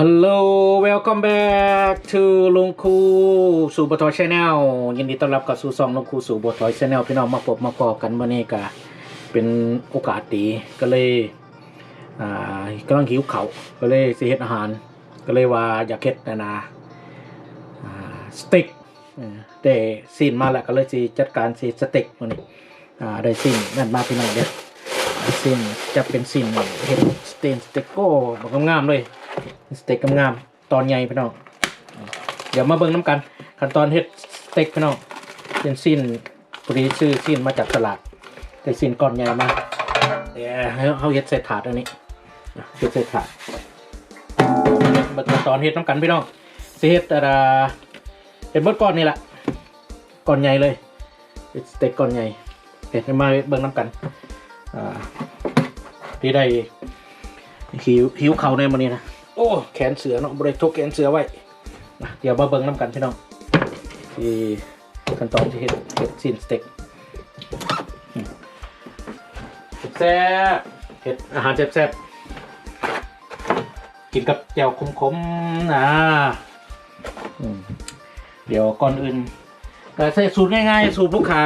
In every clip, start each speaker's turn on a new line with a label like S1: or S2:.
S1: ฮัลโหล welcome back to ลุงคูสู่บทอยชาแนลยินดีต้อนรับกับสู่ซองลุงคูสู่บทอยชาแนลพี่น้องมาพบมาพอกันวันนี้ก็เป็นโอกาสดีก็เลยอ่ากำลังหิวเขาก็เลยสิเฮ็ดอาหาร ก็เลยว่าอยากเฮ็ดนะนะอ่าสเต็กเออได้ซีนมาแล้วก็เลยสิจัดการสิสเต็กมื้อนี้อ่าได้ซีนนั่นมาพี่น้องเด้อซีนจะเป็นซีนเฮ็ดสเต็กสเต็กโก้งามๆเลย สเต็กงามๆตอนใหญ่พี่น้อง เดี๋ยวมาเบิ่งน้ำกัน ขั้นตอนเฮ็ดสเต็กพี่น้องเป็นสิ้นปรีซื้อสิ้นมาจากตลาดแต่สิ้นก้อนใหญ่มาเดี๋ยวเขาเฮ็ดใส่ถาดอันนี้เฮ็ดใส่ถาดมาขั้นตอนเฮ็ดน้ำกันพี่น้องสิเฮ็ดอะไรเป็นเบิดก้อนนี่แหละก้อนใหญ่เลยสเต็กก้อนใหญ่เฮ็ดมาเบิ่งน้ำกันที่ได้หิวหิวเขาในมันนี้นะ โอ้แขนเสือเนาะบริทุกแขนเสือไว้นะเดี๋ยวมาเบิ่งน้ำกันพี่น้องที่ขั้นตอนที่เฮ็ดเฮ็ดซีนสเต็กแซ่บเฮ็ดอาหารแซ่บๆกินกับแจ่วขมๆนะเดี๋ยวก่อนอื่นก็ใส่สูตรง่ายๆ สูตรลูกค้า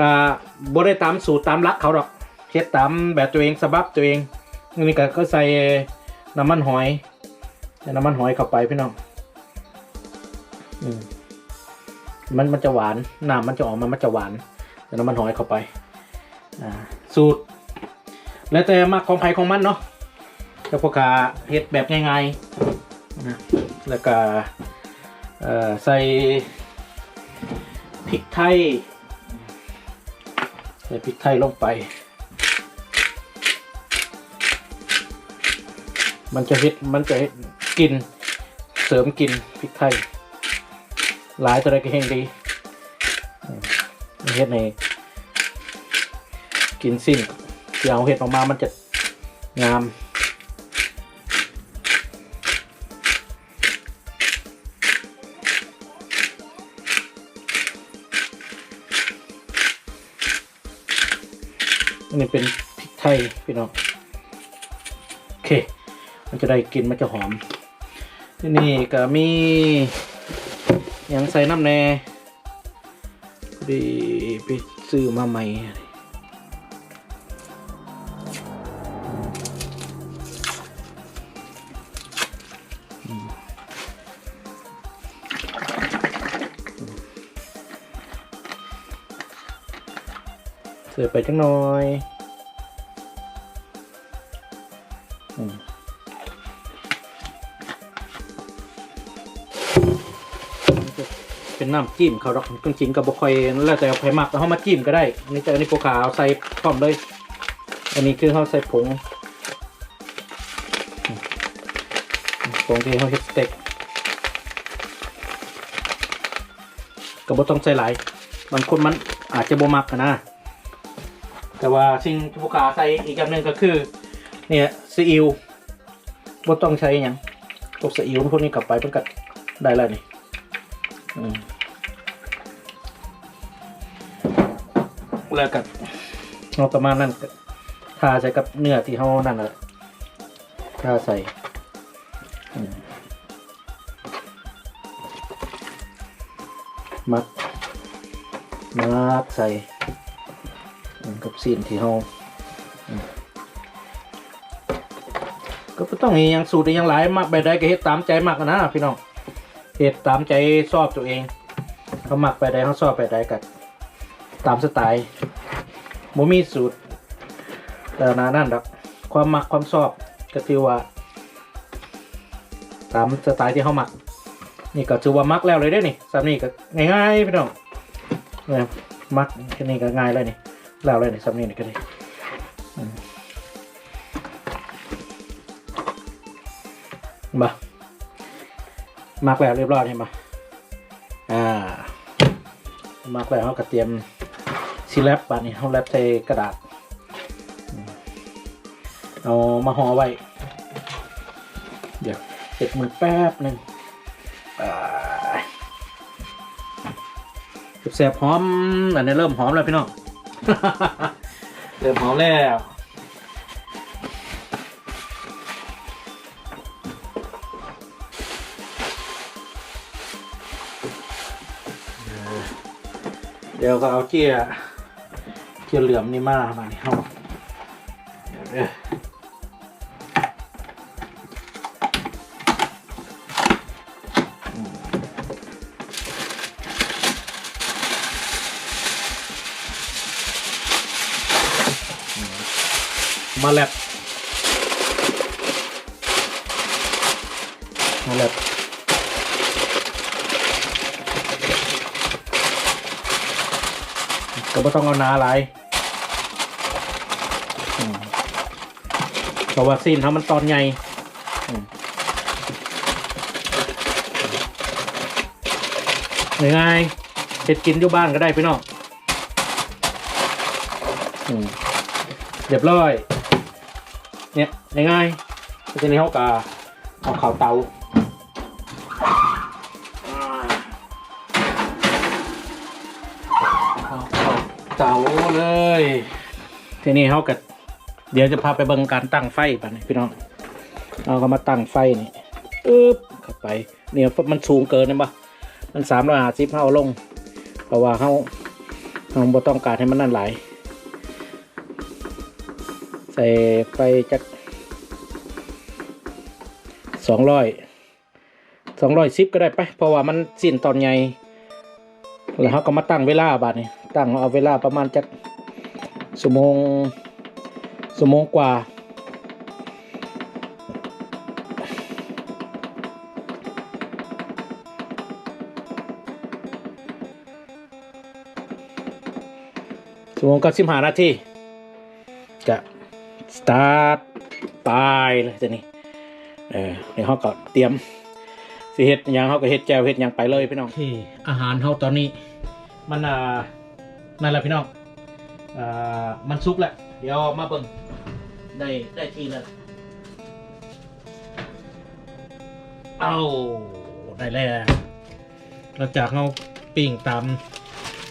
S1: อ่าบ่ได้ตามสูตรตามลักเขาหรอกเฮ็ดตามแบบตัวเองสบับตัวเองนี่ก็ก็ใส่ น้ำมันหอยใส่น้ำมันหอยเข้าไปพี่น้องอืมมันมันจะหวานน้ำมันจะออกมามันจะหวานใส่น้ำมันหอยเข้าไปอ่าสูตร แล้วแต่มักของใครของมันเนาะแต่พวกกาเฮ็ดแบบง่ายๆนะแล้วก็ใส่พริกไทยใส่พริกไทยลงไป มันจะเฮ็ดมันจะเฮ็ดกินเสริมกินพริกไทย หลายตัวใดก็แหงดีเฮ็ดในกินสิ้นที่เอาเฮ็ดออกมามันจะงามอันนี้เป็นพริกไทยพี่น้องโอเค มันจะได้กลินมันจะหอม ที่นี่ก็มียังใส่น้ำแน่ดีไปซื้อมาใหม่อืมใส่ไปจังหน่อย น้ำจิ้มเขาดอกจริงๆกับบคอยแล้วแต่เอาไปหมักแล้วเขามาจิ้มก็ได้อันนี้แต่อันนี้พวกขาวใส่พร้อมเลย อันนี้คือเขาใส่ผงผงที่เขาเฮ็ดสเต็กก็บ่ต้องใส่หลายบางคนมันอาจจะบมักนะแต่ว่าสิ่งที่พวกขาวใส่อีกอย่างหนึ่งก็คือ เนี่ยซีอิ๊วบ่ต้องใช้ยังพวกซีอิ๊วพวกนี้กลับไปมันก็ได้แล้วนี่ อืม แล้วกับเอาประมาณนั้นทาใส่กับเนื้อที่เขานั่นแหละทาใส่มัดมัดใส่กับซีนที่เขาอืมก็ต้องมียังสูตรยังหลายมักแบบใดก็เฮ็ดตามใจมักนะพี่น้องเหตุตามใจชอบตัวเองเขาหมักไปได้เขาชอบไปได้กันตามสไตล์ โมมีสูตรแต่นานั่นดอกความหมักความชอบก็ถือว่า ตามสไตล์ที่เขาหมัก นี่ก็ถือว่ามักแล้วเลยได้นี่สามนี่ก็ง่ายๆพี่น้องเนี่ยมักแค่นี้ก็ง่ายเลยนี่แล้วเลยนี่สามนี่นี่ก็ได้มบ่มักแล้วเรียบร้อยใช่ไหมอ่ามักแล้วเขาก็เตรียม สิแรปบาดนี้เขาแรปใส่กระดาษ เอามาห่อไว้ เดี๋ยวเสร็จมือแป๊บหนึ่งแสบหอมอันนี้เริ่มหอมแล้วพี่น้อง เริ่มหอมแล้วเดี๋ยวก็เอาเจี๊ย เจียวเหลือมนี่มามานี่เข้า ก็ไม่ต้องเอาหนาหลายอืมเพราะว่าซีนเขามันตอนใหญ่อืมง่ายๆเสร็จกินอยู่บ้านก็ได้พี่น้องอืมเรียบร้อย เนี่ยง่ายๆทีนี้เขากาเอาข่าวเตา ทีนี้เขาก็เดี๋ยวจะพาไปเบิ่งการตั้งไฟป่ะนี่พี่น้องเอาก็มาตั้งไฟนี่อึ๊บเข้าไปเนี่ยมันสูงเกินนะปะมันสามร้อยห้าสิบเอาลงเพราะว่าเขาเขาบ่ต้องการให้มันนั่นไหลใส่ไฟจักสองร้อยสองร้อยสิบก็ได้ไปเพราะว่ามันสิ้นตอนใหญ่แล้วเขาก็มาตั้งเวลาบาดนี้ตั้งเอาเวลาประมาณจัก ชั่วโมงชั่วโมงกว่าชั่วโมงกับสิบหานาทีจะสตาร์ทไปเลยทีนี้เออเดี๋ยวเขาก็เตรียมสิเฮ็ดหยังเขาก็เฮ็ดแจวเฮ็ดยังไปเลยพี่น้องที่อาหารเขาตอนนี้ มันอ่านั่นแหละพี่น้อง อ่ามันสุกแหล้วเดี๋ยวมาเบิ่งได้ได้ทีแล้วเอาได้แล้วหลังจากเราปิ้งตาม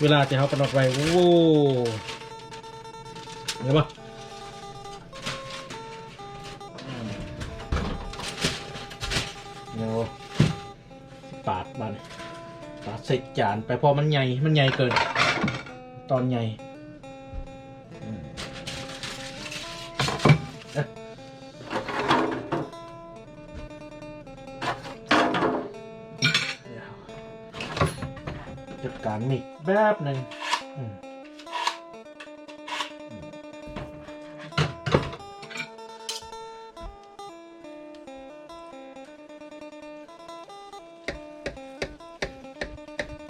S1: เวลาที่เขากำหนดไว้โอ้เห็นปะอืมเดี๋ยวปาดมันตัดใส่จานไปพอมันใหญ่มันใหญ่เกิน ตอนใหญ่ มิกแบบหนึ่ง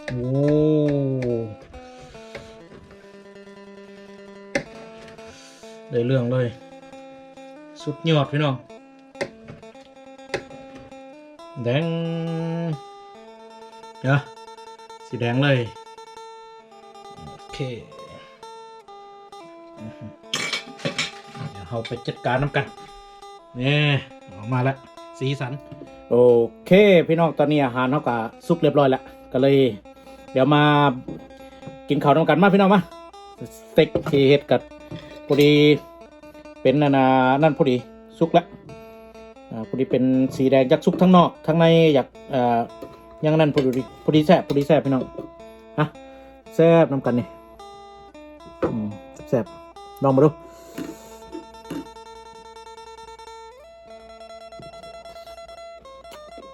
S1: โอ้ได้เรื่องเลย สุดยอดพี่น้อง แดงเดี๋ยวสีแดงเลย เคอื้อหือเดี๋ยวเราไปจัดการน้ำกันนี่ออกมาแล้วสีสัน โอเค พี่น้องตอนนี้อาหารเขาก็สุกเรียบร้อยแล้ว ก็เลย เดี๋ยวมากินข้าวน้ำกันมาพี่น้องมาสเต็กที่เฮ็ดกับพอดีเป็นนานานั่นพอดีสุกแล้วพอดีเป็นสีแดงยักสุกทั้งนอกทั้งในอยากอ่ายังนั่นพอดีพอดีแซ่บพอดีแซ่บพี่น้องฮะแซ่บน้ำกันนี่ แซ่บลองมาดู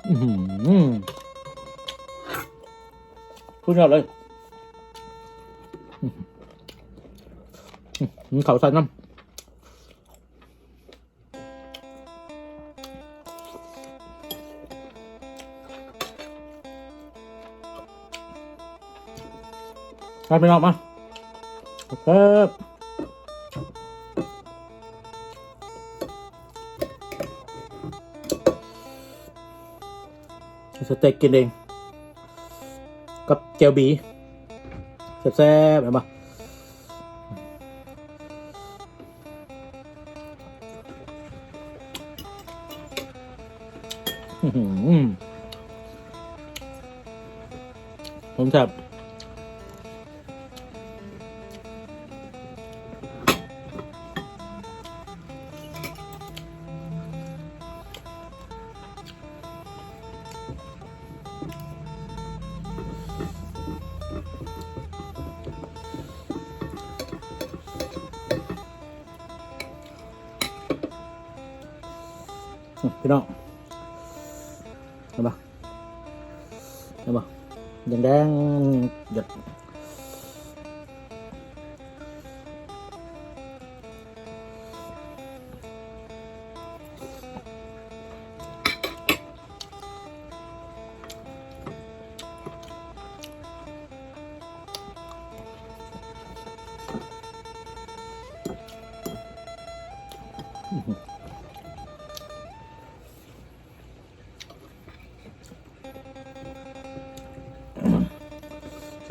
S1: อือหือพูดยอดเลยอื้อหือเขาใส่น้ำมาไปนอกมา ครับสเต็กกินเอง กับเจลบีแซ่บๆเห็นปะ พี่น้องเห็นปะเห็นปะแดงแดงๆหยด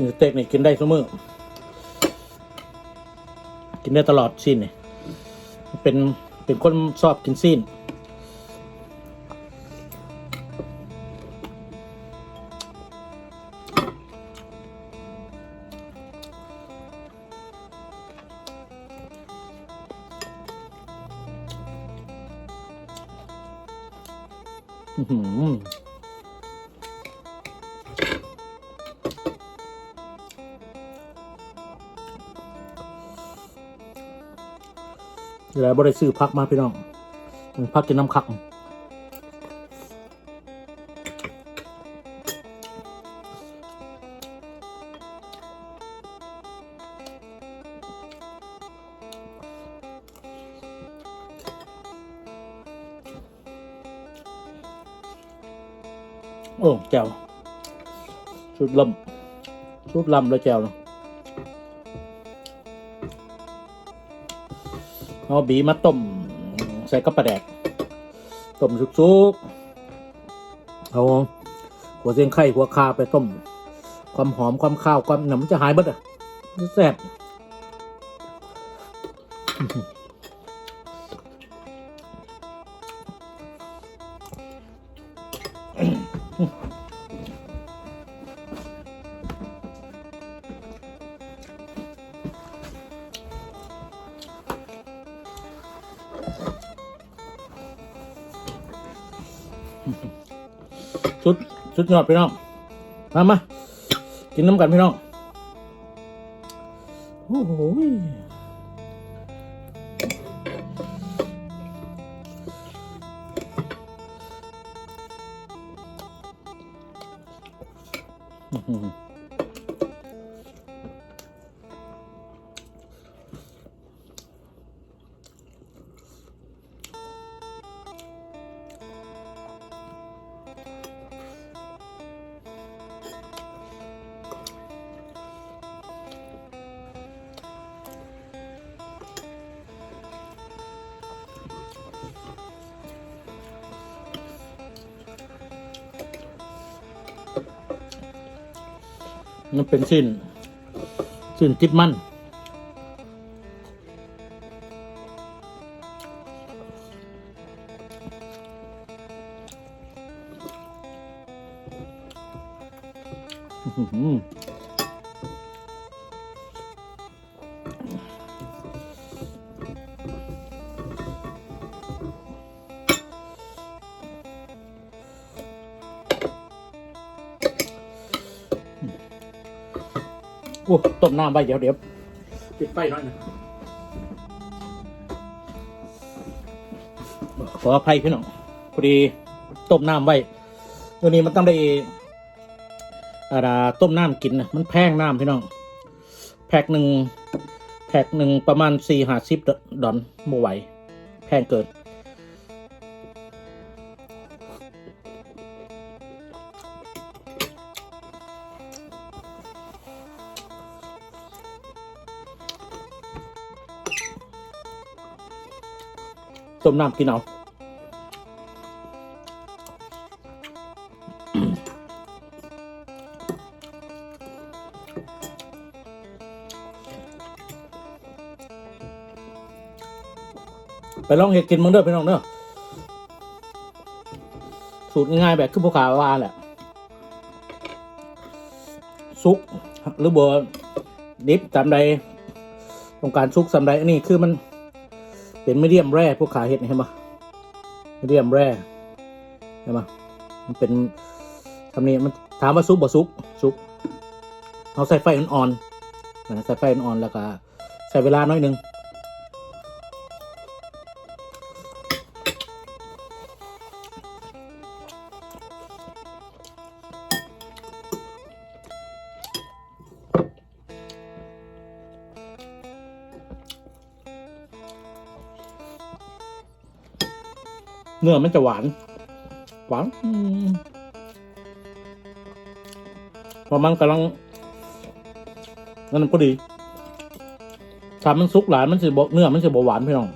S1: สเต็กนี่กินได้เสมอกินได้ตลอดสิ้นเนี่ยเป็นเป็นคนชอบกินสิ้น บริซื้อพักมาพี่น้องพักกินน้ำคักโอ้แจวชุดลำชุดลำแล้วแจวเนาะ เอาบีมาต้มใส่กับปลาแดกต้มสุกๆเอาหัวเสียงไข่หัวคาไปต้ม ความหอมความข้าวความหนำมันจะหายหมดอะแซ่บ ชุดชุดยอดพี่น้อง มามากินน้ำกันพี่น้อง มันเป็นสิ้นสิ้นติดมัน อ้ต้มน้ำไปเดี๋ยวเดี๋ยวปิดไฟหน่อยนะขออภัยพี่น้องพอดีต้มน้ำไว้ตัวนี้มันต้องได้อาราต้มน้ำกินนะมันแพงน้ำพี่น้องแพ็คหนึ่งแพ็คหนึ่งประมาณสี่ห้าสิบดอนโมไหวแพงเกิน ต้มน้ำกินเอาไปลองเห็ดกินมึงเด้อพี่น้องเด้อสูตรง่ายแบบคือภูเขาวาแหละซุกหรือบัวดิบตามใด ต้องการซุกตามใดอันนี้คือมัน เป็นไม่เดียมแร่พวกขาเห็ดนี่เห็นปะไม่เดียมแร่เห็นปะมันเป็นทำนี้มันถามว่าซุปบ่ซุปซุปเอาใส่ไฟอ่อนๆนะใส่ไฟอ่อนๆแล้วก็ใส่เวลาน้อยนึง เนื้อมันจะหวาน หวานอืมพอมันกำลังนั่นพอดีถ้ามันสุกหลายมันจะบเนื้อมันจะบหวานพี่น้อง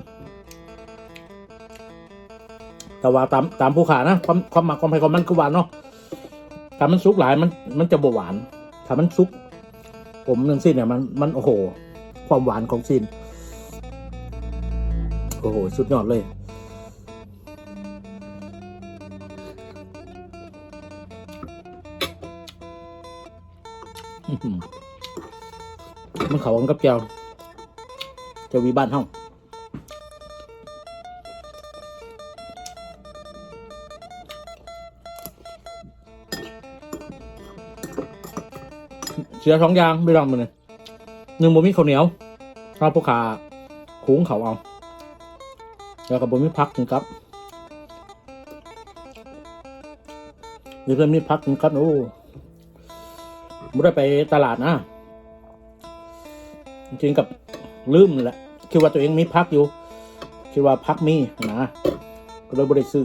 S1: แต่ว่าตามตามผู้ขานะความความหมักความไผ่ความมันคือหวานเนาะถ้ามันสุกหลายมันมันจะบหวาน ถ้ามันสุก ผมหนึ่งสิ้นเนี่ยมันมันโอ้โห ความหวานของสิ้นโอ้โห สุดยอดเลย มันเขากันกับเจ้าเจ้าวีบ้านห้องเสียสองอย่างไม่ลองมันเลยหนึ่งบ่มีข้าวเหนียวข้าวพวกขาคุงเขาเอา แล้วก็บ่มีพักถึงกับนี่เพื่อนมีพักถึงกับโอ้ ไม่ได้ไปตลาดนะ จริงกับลืมแหละ คิดว่าตัวเองมีพักอยู่ คิดว่าพักมีนะ ก็เลยไม่ได้ซื้อ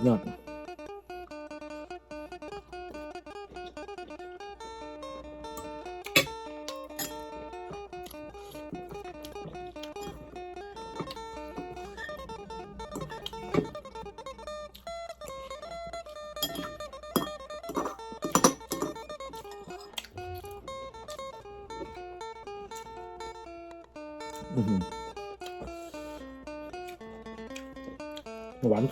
S1: สุดยอดอื้อหือหวาน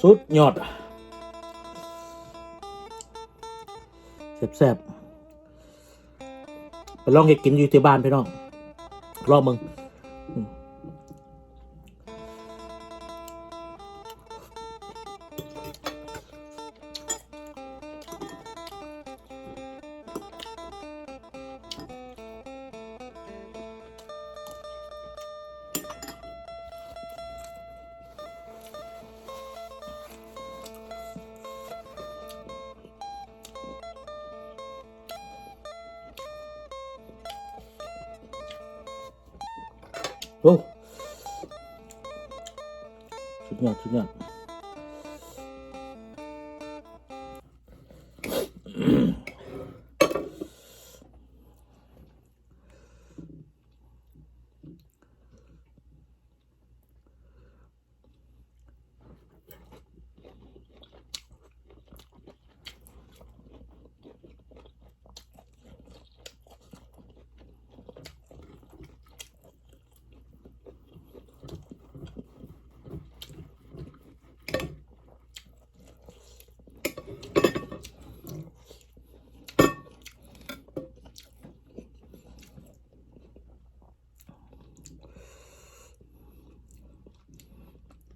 S1: สุดยอดแซ่บๆไปลองเห็ดกินอยู่ที่บ้านพี่น้องลองมึง โอ้สุดยอด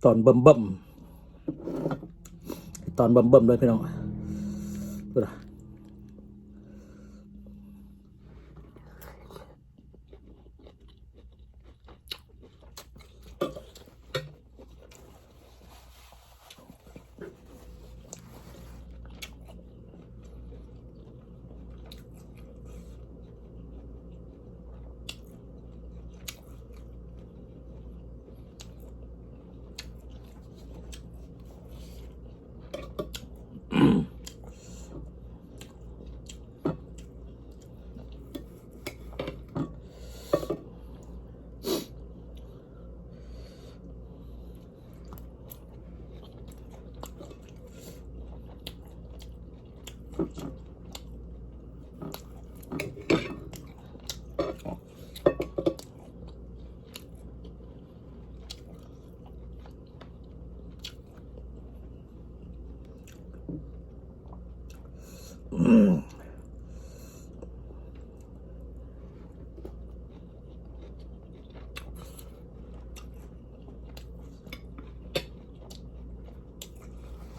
S1: ตอนเบิ่มเบิ่มตอนเบิ่มเบิ่มเลยพี่น้องดูนะ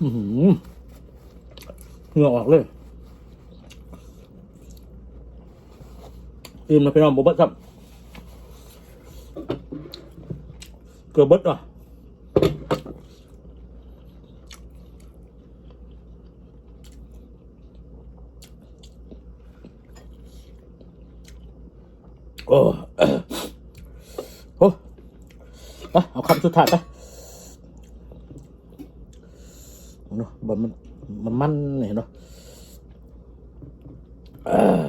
S1: อื้อหือเหงื่อออกเลยอิ่มนะพี่น้องบ่เบิดครับ เกือบเบิดอะโอ้โอ้ไปเอาคำสุดท้ายไปเนาะบอลมันมันมันเนี่ยเนาะเอ้อ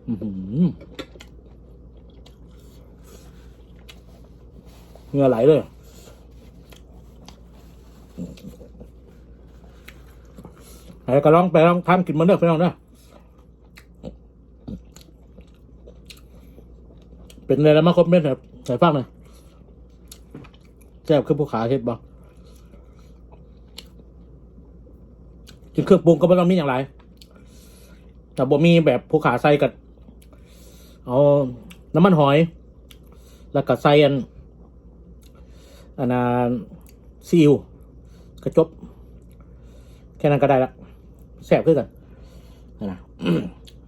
S1: อื้อหือ เหงื่อไหลเลยไอ้ก็ลองไปลองทำกินมันเด้อพี่น้องเด้อเป็นอะไรแล้วมาคอมเมนต์แบบใส่ฟังหน่อยแซ่บคือผู้ขาเฮ็ดบ่กินเครื่องปรุงก็ไม่ต้องมีอย่างไรแต่บ่มีแบบผู้ขาใส่กับ เอาน้ำมันหอย แล้วก็ใส่อันอันนั้นซีอิ๊วกระจบ แค่นั้นก็ได้ละแซ่บขึ้นกันนะ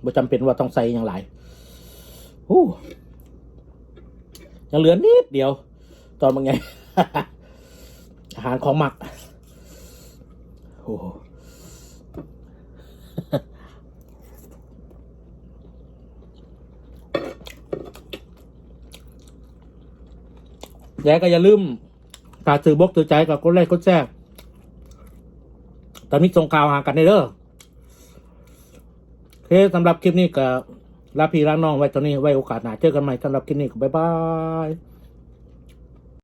S1: บ่จำเป็นว่าต้องใส่อย่างไรโอ้ยังเหลือนิดเดียว ตอนบางไง อาหารของหมัก โอ้ แย้ก็อย่าลืมฝากถือบกตือใจกับกดไลค์กดแชร์ตอนนี้ส่งข่าวหากันได้เด้อโอเคสำหรับคลิปนี้ก็ลาพี่ลาน้องไว้ตอนนี้ไว้โอกาสหน้าเจอกันใหม่สำหรับคลิปนี้ก็บ๊ายบาย